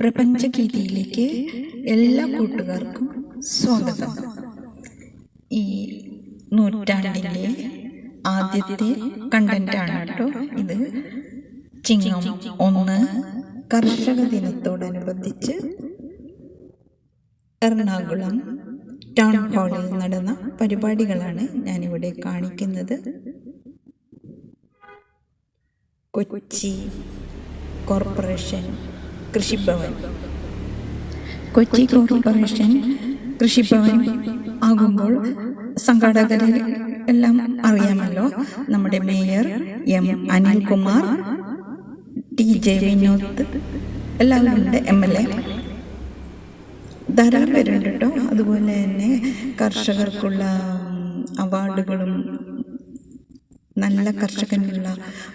പ്രപഞ്ചഗീതിയിലേക്ക് എല്ലാ കൂട്ടുകാർക്കും സ്വാഗതം. ഈ നൂറ്റാണ്ടിന്റെ ആദ്യത്തെ കണ്ടന്റാണ് കേട്ടോ ഇത്. ചിങ്ങം ഒന്ന് കർഷക ദിനത്തോടനുബന്ധിച്ച് എറണാകുളം ടൗൺ ഹാളിൽ നടന്ന പരിപാടികളാണ് ഞാനിവിടെ കാണിക്കുന്നത്. കൊച്ചി കോർപ്പറേഷൻ കൃഷിഭവൻ. കൊച്ചി കോർപ്പറേഷൻ കൃഷിഭവൻ ആകുമ്പോൾ സംഘാടകരെ എല്ലാം അറിയാമല്ലോ. നമ്മുടെ mayor M Anilkumar T J Vinod എല്ലാവരും ഉണ്ട് എം എൽ എ. ധാരാളം പേരുണ്ട് കേട്ടോ. അതുപോലെ തന്നെ കർഷകർക്കുള്ള അവാർഡുകളും നല്ല കർഷകനുള്ള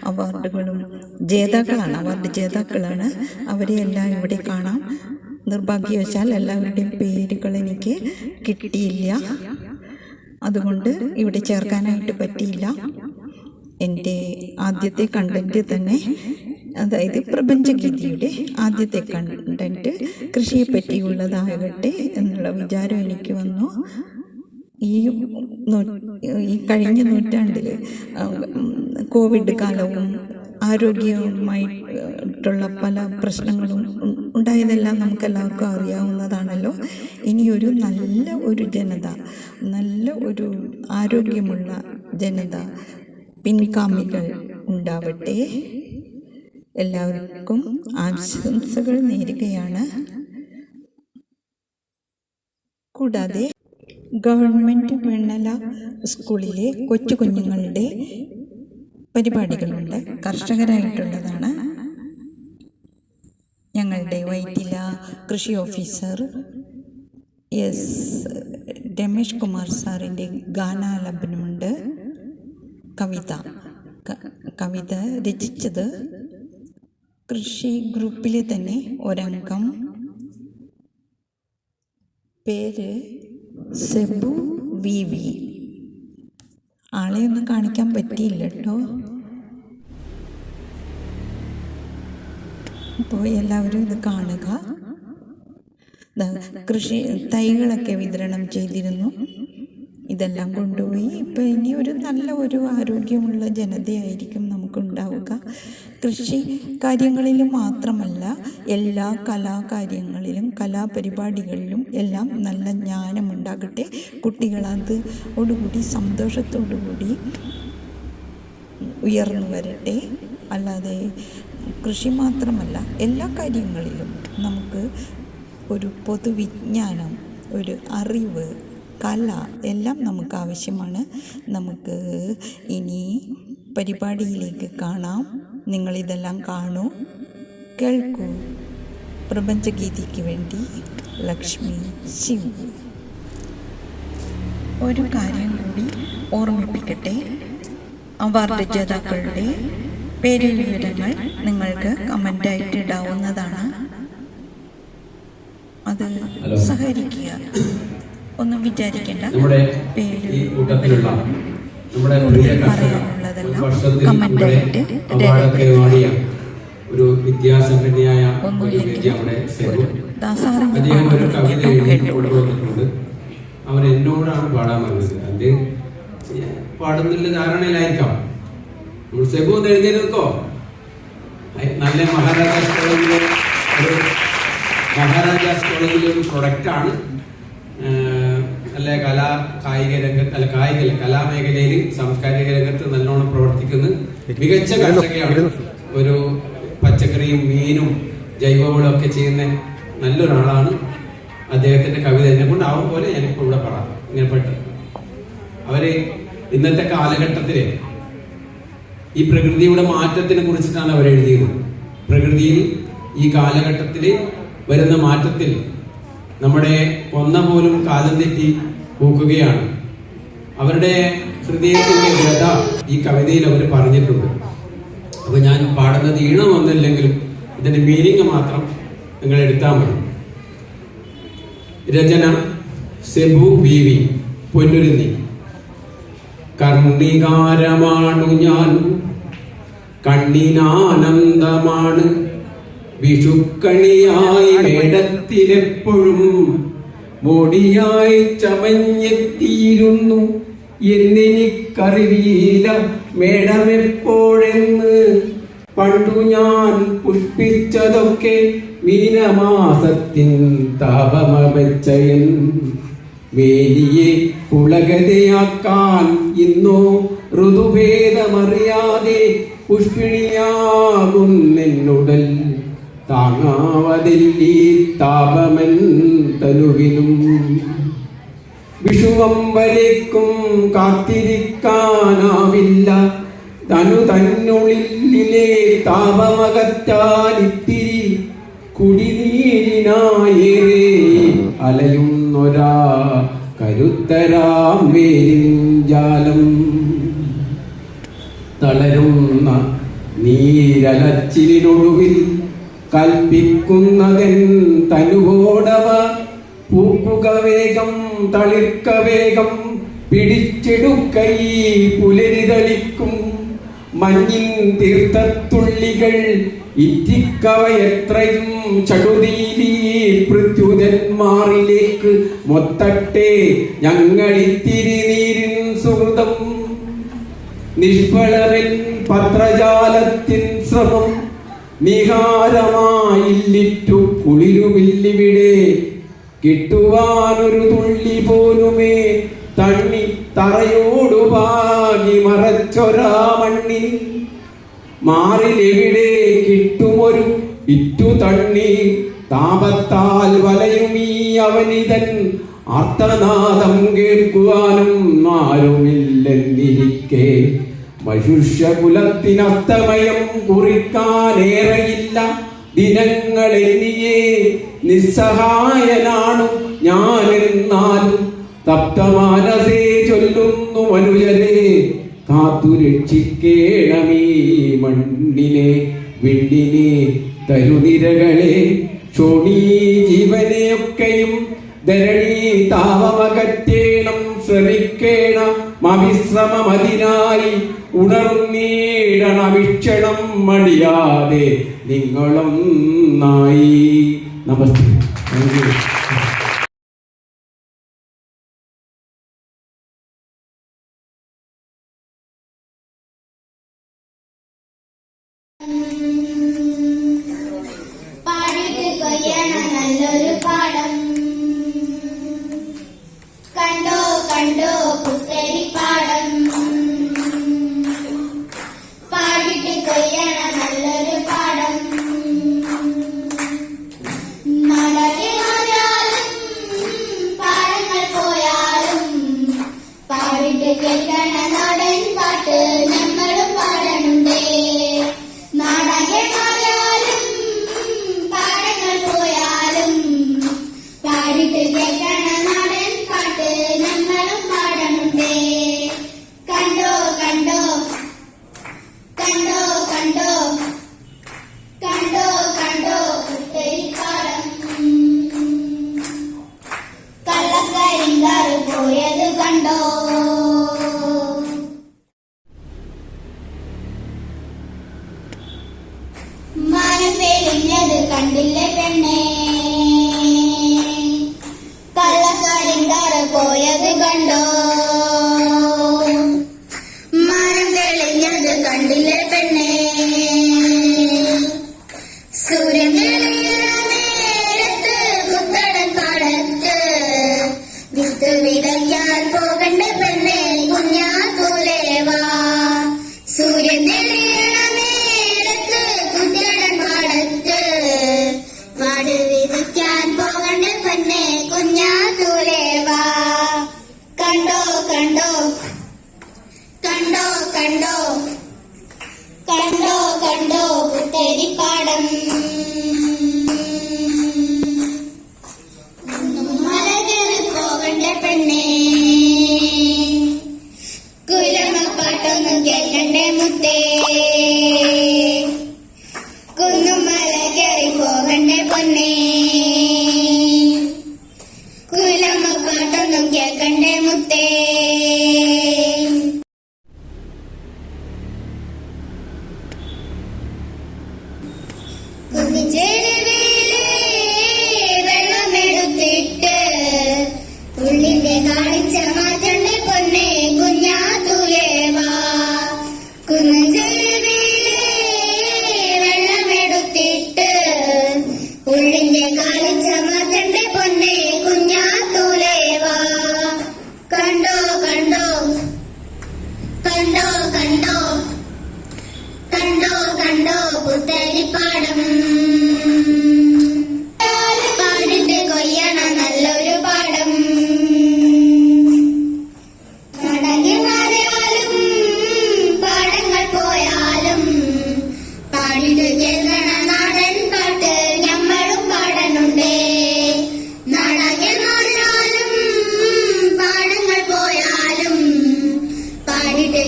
അവാർഡുകളും ജേതാക്കളാണ്. അവാർഡ് ജേതാക്കളാണ്. അവരെ എല്ലാം ഇവിടെ കാണാം. നിർഭാഗ്യവശാൽ എല്ലാവരുടെയും പേരുകൾ എനിക്ക് കിട്ടിയില്ല. അതുകൊണ്ട് ഇവിടെ ചേർക്കാനായിട്ട് പറ്റിയില്ല. എന്റെ ആദ്യത്തെ കണ്ടന്റ് തന്നെ അതായത് പ്രപഞ്ചഗീതിയുടെ ആദ്യത്തെ കണ്ടന്റ് കൃഷിയെപ്പറ്റിയുള്ളതാകട്ടെ എന്നുള്ള വിചാരം എനിക്ക് വന്നു. ഈ ഈ കഴിഞ്ഞ നൂറ്റാണ്ടിൽ കോവിഡ് കാലവും ആരോഗ്യവുമായിട്ടുള്ള പല പ്രശ്നങ്ങളും ഉണ്ടായതെല്ലാം നമുക്കെല്ലാവർക്കും അറിയാവുന്നതാണല്ലോ. ഇനിയൊരു നല്ല ഒരു ജനത നല്ല ഒരു ആരോഗ്യമുള്ള ജനത പിൻഗാമികൾ ഉണ്ടാവട്ടെ. എല്ലാവർക്കും ആശംസകൾ നേരുകയാണ്. കൂടാതെ ഗവൺമെന്റ് വെണ്ണല സ്കൂളിലെ കൊച്ചു കുഞ്ഞുങ്ങളുടെ പരിപാടികളുണ്ട്. കർഷകരായിട്ടുള്ളതാണ്. ഞങ്ങളുടെ വൈറ്റില കൃഷി ഓഫീസർ എസ് രമേഷ് കുമാർ സാറിന്റെ ഗാനാലാപനമുണ്ട്. കവിത കവിത രചിച്ചത് കൃഷി ഗ്രൂപ്പിലെ തന്നെ ഒരംഗം. പേര് സെബു വി വി. ആളെ ഒന്നും കാണിക്കാൻ പറ്റിയില്ല കേട്ടോ. അപ്പോൾ എല്ലാവരും ഇത് കാണുക. കൃഷി തൈകളൊക്കെ വിതരണം ചെയ്തിരുന്നു. ഇതെല്ലാം കൊണ്ടുപോയി. ഇപ്പം ഇനി ഒരു നല്ല ഒരു ആരോഗ്യമുള്ള ജനതയായിരിക്കും നമുക്കുണ്ടാവുക. കൃഷി കാര്യങ്ങളിൽ മാത്രമല്ല എല്ലാ കലാകാര്യങ്ങളിലും കലാപരിപാടികളിലും എല്ലാം നല്ല ജ്ഞാനമുണ്ടാകട്ടെ. കുട്ടികളത് ഓടുകൂടി സന്തോഷത്തോടുകൂടി ഉയർന്നു വരട്ടെ. അല്ലാതെ കൃഷി മാത്രമല്ല എല്ലാ കാര്യങ്ങളിലും നമുക്ക് ഒരു പൊതുവിജ്ഞാനം ഒരു അറിവ് കല എല്ലാം നമുക്ക് ആവശ്യമാണ്. നമുക്ക് ഇനി പരിപാടിയിലേക്ക് കാണാം. നിങ്ങളിതെല്ലാം കാണൂ. കേൾക്കൂ. പ്രപഞ്ചഗീതിക്ക് വേണ്ടി ലക്ഷ്മി ശിവ. ഒരു കാര്യം കൂടി ഓർമ്മിപ്പിക്കട്ടെ. അവാർഡ് ജേതാക്കളുടെ പേര് വിവരങ്ങൾ നിങ്ങൾക്ക് കമന്റായിട്ട് ഇടാവുന്നതാണ്. അത് സഹകരിക്കുക. ഒന്നും വിചാരിക്കേണ്ട നമ്മുടെ പേര് ഈ അവാർഡൊക്കെ രേഖപ്പെടുത്തുക. ഒരു വിദ്യാസമ്പന്നയായ ഒരു വ്യക്തി ദാസാറിന്റെ അദ്ദേഹം ഒരു കവിത എഴുതി കൊണ്ടുവന്നിട്ടുണ്ട്. അവൻ എന്നോടാണ് പാടാൻ പറഞ്ഞത്. അദ്ദേഹം പാടുന്നില്ല ധാരണയിലായിരിക്കാം. സെബു ഒന്ന് എഴുതിയെടുക്കോ നല്ല മഹാരാജാസ് കോളേജിലെ ഒരു മഹാരാജാസ് കോളേജിലെ ഒരു പ്രൊഡക്റ്റാണ് നല്ല കലാ കായിക രംഗത്ത് അല്ല കായിക കലാമേഖലയിൽ സാംസ്കാരിക രംഗത്ത് നല്ലോണം പ്രവർത്തിക്കുന്ന. മികച്ച കർഷകയാണ് ഒരു പച്ചക്കറിയും മീനും ജൈവവളം ഒക്കെ ചെയ്യുന്ന നല്ലൊരാളാണ്. അദ്ദേഹത്തിന്റെ കവിത എന്നെ കൊണ്ട് ആവും പോലെ ഞാനിപ്പോൾ ഇവിടെ പറയാം. ഇങ്ങനെ പെട്ടെന്ന് അവർ ഇന്നത്തെ കാലഘട്ടത്തിലെ ഈ പ്രകൃതിയുടെ മാറ്റത്തിനെ കുറിച്ചിട്ടാണ് അവരെഴുതിയത്. പ്രകൃതിയിൽ ഈ കാലഘട്ടത്തിൽ വരുന്ന മാറ്റത്തിൽ നമ്മുടെ ഒന്ന പോലും കാലം തെറ്റി പൂക്കുകയാണ്. അവരുടെ ഹൃദയത്തിന്റെ വ്യത ഈ കവിതയിൽ അവർ പറഞ്ഞിട്ടുണ്ട്. അപ്പൊ ഞാൻ പാടുന്നത് ഈണമൊന്നുമില്ലെങ്കിലും ഇതിന്റെ മീനിങ് മാത്രം നിങ്ങൾ എടുത്താൽ മതി. രചന സെബു ബി വി പൊന്നുരുന്നി. കർണികാരമാണു ഞാൻ കണ്ണിനാനന്ദമാണ് വിഷുക്കണിയായി മേടത്തിലെപ്പോഴും മോടിയായി ചമഞ്ഞെത്തിയിരുന്നു. എന്നെനിക്കറിയില്ല മേടമെപ്പോഴെന്ന്. പണ്ടു ഞാൻ പുഷ്പിച്ചതൊക്കെ മീനമാസത്തിൻ താപമവച്ചയൻ വേലിയെ കുളകതയാക്കാൻ ഇന്നോ ഋതുഭേദമറിയാതെ പുഷ്പിണിയാകുന്നെന്നുടൽ. താങ്ങാവതില്ലീ താപമൻ വിഷുവം വിഷുവമ്പലേക്കും കാത്തിരിക്കാനാവില്ല. തനു തന്നുള്ളിലെ താപമകറ്റാനിത്തിരി കുടിനീരിനായേറെ അലയുന്നൊരാ കരുത്തരാം വേലിഞ്ചാലം തളരുന്ന നീരലച്ചിലിനൊടുവിൽ കൽപ്പിക്കുന്നതൻ തനുവോടവ. പൂക്കുക വേഗം തളിർക്ക വേഗം പിടിച്ചെടുക്കൈ പുലരിതളിക്കും. മഞ്ഞിൻ തീർത്ഥത്തുള്ളികൾ ഇറ്റിക്കവയത്രയും ചടുതീലി പൃഥ്വിജന്മാറിലേക്ക് മൊത്തട്ടെ ഞങ്ങളിത്തിരി നീരിൻ സുഹൃതം. നിഷ്ഫളറിൻ പത്രജാലത്തിൻ ശ്രമം. നിഹാരമായില്ലിറ്റു കുളിരുമില്ലിവിടെ. കിട്ടുവാനൊരു തുള്ളി പോലുമേ. തണ്ണി തറയോടു പാകി മറച്ചൊരാ മണ്ണിൽ. മാറിലെവിടെ കിട്ടുമൊരു ഇറ്റു തണ്ണി. താപത്താൽ വലയുമീ അവനിതൻ. അർത്ഥനാദം കേൾക്കുവാനും ആരുമില്ലെന്നിരിക്കെ. മനുഷ്യകുലത്തിനസ്തമയം കുറിക്കാനേറെയില്ല. ദിനങ്ങളെന്നിയെ നിസ്സഹായനാണു ഞാനെന്നാലും തപ്തമാനസേ ചൊല്ലുന്നു മനുജരെ കാത്തു രക്ഷിക്കേണമീ മണ്ണിനെ വിണ്ണിനെ തരുനിരകളെ ക്ഷോണീ ജീവനെയൊക്കെയും ധരണീ താപമകറ്റേണം ശ്രമിക്കേണം അവിശ്രമമതിനായി ഉണർന്നീടണവിക്ഷണം മടിയാതെ നിങ്ങളൊന്നായി നമസ്തേ.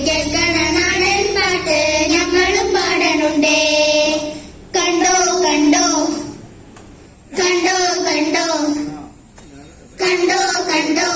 കേൾക്കണ നാടൻ ഞങ്ങളും പാടനുണ്ടേ. കണ്ടോ കണ്ടോ കണ്ടോ കണ്ടോ കണ്ടോ കണ്ടോ